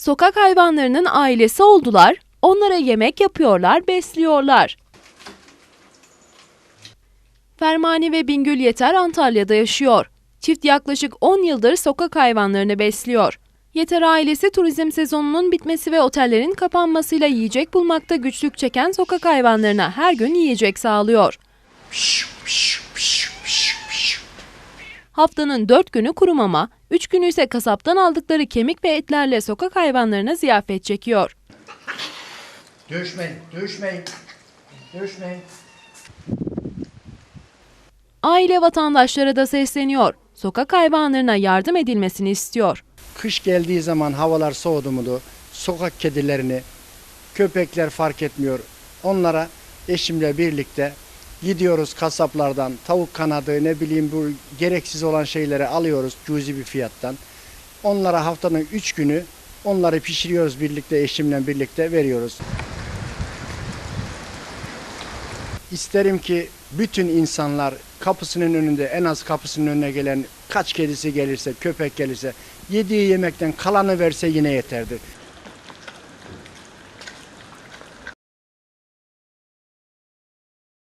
Sokak hayvanlarının ailesi oldular, onlara yemek yapıyorlar, besliyorlar. Fermani ve Bingül Yeter Antalya'da yaşıyor. Çift yaklaşık 10 yıldır sokak hayvanlarını besliyor. Yeter ailesi turizm sezonunun bitmesi ve otellerin kapanmasıyla yiyecek bulmakta güçlük çeken sokak hayvanlarına her gün yiyecek sağlıyor. Haftanın 4 günü kuru mama, 3 günü ise kasaptan aldıkları kemik ve etlerle sokak hayvanlarına ziyafet çekiyor. Düşmeyin, düşmeyin, düşmeyin. Aile vatandaşlara da sesleniyor. Sokak hayvanlarına yardım edilmesini istiyor. Kış geldiği zaman havalar soğudu mu sokak kedilerini, köpekler fark etmiyor. Onlara eşimle birlikte gidiyoruz kasaplardan tavuk kanadı ne bileyim bu gereksiz olan şeyleri alıyoruz cüzi bir fiyattan. Onlara haftanın 3 günü onları pişiriyoruz birlikte eşimle birlikte veriyoruz. İsterim ki bütün insanlar kapısının önünde en az kapısının önüne gelen kaç kedisi gelirse köpek gelirse yediği yemekten kalanı verse yine yeterdir.